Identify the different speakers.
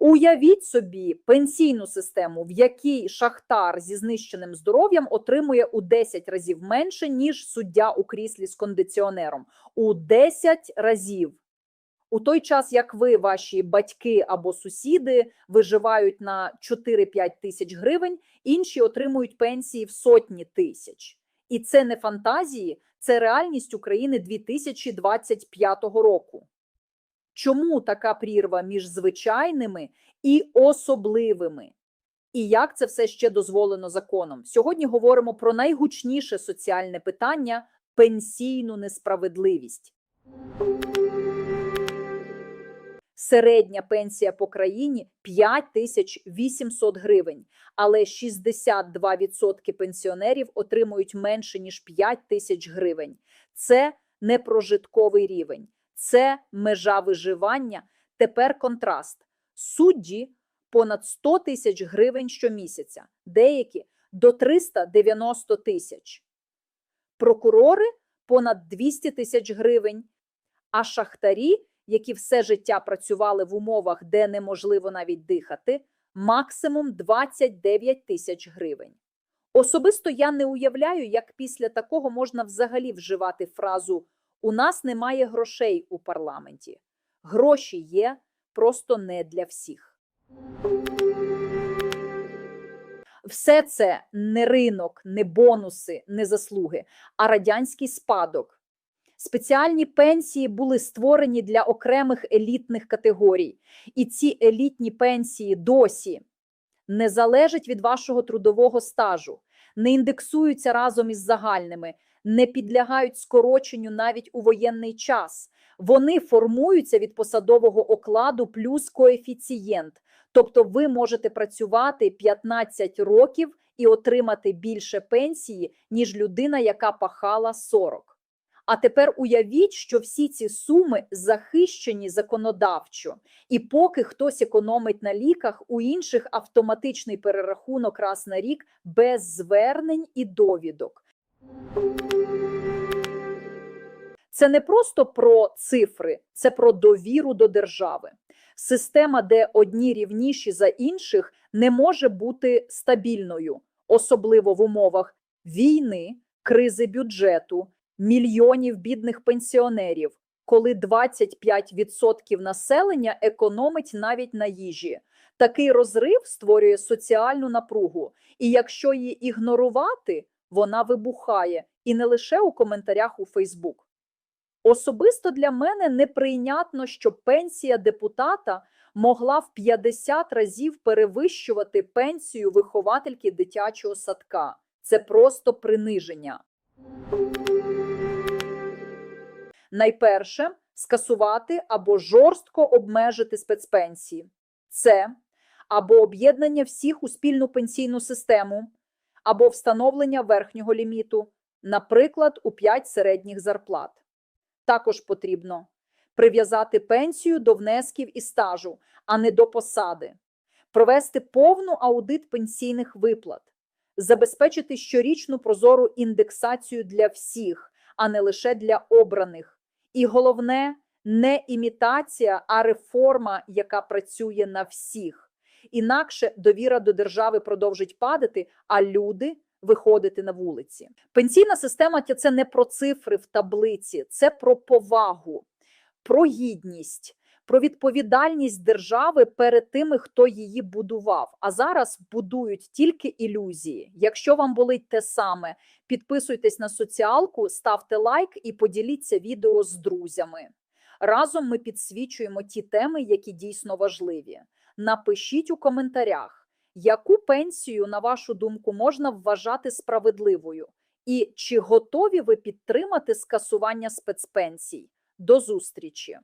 Speaker 1: Уявіть собі пенсійну систему, в якій шахтар зі знищеним здоров'ям отримує у 10 разів менше, ніж суддя у кріслі з кондиціонером. У 10 разів. У той час, як ви, ваші батьки або сусіди виживають на 4-5 тисяч гривень, інші отримують пенсії в сотні тисяч. І це не фантазії, це реальність України 2025 року. Чому така прірва між звичайними і особливими? І як це все ще дозволено законом? Сьогодні говоримо про найгучніше соціальне питання пенсійну несправедливість. Середня пенсія по країні 5800 гривень, але 62% пенсіонерів отримують менше ніж 5 тисяч гривень. Це не прожитковий рівень, це межа виживання. Тепер контраст. Судді понад 100 тисяч гривень щомісяця, деякі до 390 тисяч. Прокурори понад 200 тисяч гривень, а шахтарі які все життя працювали в умовах, де неможливо навіть дихати, максимум 29 тисяч гривень. Особисто я не уявляю, як після такого можна взагалі вживати фразу У нас немає грошей у парламенті. Гроші є, просто не для всіх. Все це не ринок, не бонуси, не заслуги, а радянський спадок. Спеціальні пенсії були створені для окремих елітних категорій, і ці елітні пенсії досі не залежать від вашого трудового стажу, не індексуються разом із загальними, не підлягають скороченню навіть у воєнний час. Вони формуються від посадового окладу плюс коефіцієнт. Тобто ви можете працювати 15 років і отримати більше пенсії, ніж людина, яка пахала 40. А тепер уявіть, що всі ці суми захищені законодавчо, і поки хтось економить на ліках, у інших автоматичний перерахунок раз на рік без звернень і довідок. Це не просто про цифри, це про довіру до держави. Система, де одні рівніші за інших, не може бути стабільною, особливо в умовах війни, кризи бюджету мільйонів бідних пенсіонерів, коли 25% населення економить навіть на їжі. Такий розрив створює соціальну напругу, і якщо її ігнорувати, вона вибухає і не лише у коментарях у Фейсбук. Особисто для мене неприйнятно, що пенсія депутата могла в 50 разів перевищувати пенсію виховательки дитячого садка. Це просто приниження. Найперше скасувати або жорстко обмежити спецпенсії, це або об'єднання всіх у спільну пенсійну систему, або встановлення верхнього ліміту, наприклад, у 5 середніх зарплат. Також потрібно прив'язати пенсію до внесків і стажу, а не до посади, провести повну аудит пенсійних виплат, забезпечити щорічну прозору індексацію для всіх, а не лише для обраних. І головне не імітація, а реформа, яка працює на всіх. Інакше довіра до держави продовжить падати, а люди виходити на вулиці. Пенсійна система це не про цифри в таблиці, це про повагу, про гідність. Про відповідальність держави перед тими, хто її будував. А зараз будують тільки ілюзії. Якщо вам болить те саме, підписуйтесь на соціалку, ставте лайк і поділіться відео з друзями. Разом ми підсвічуємо ті теми, які дійсно важливі. Напишіть у коментарях, яку пенсію, на вашу думку, можна вважати справедливою, і чи готові ви підтримати скасування спецпенсій. До зустрічі!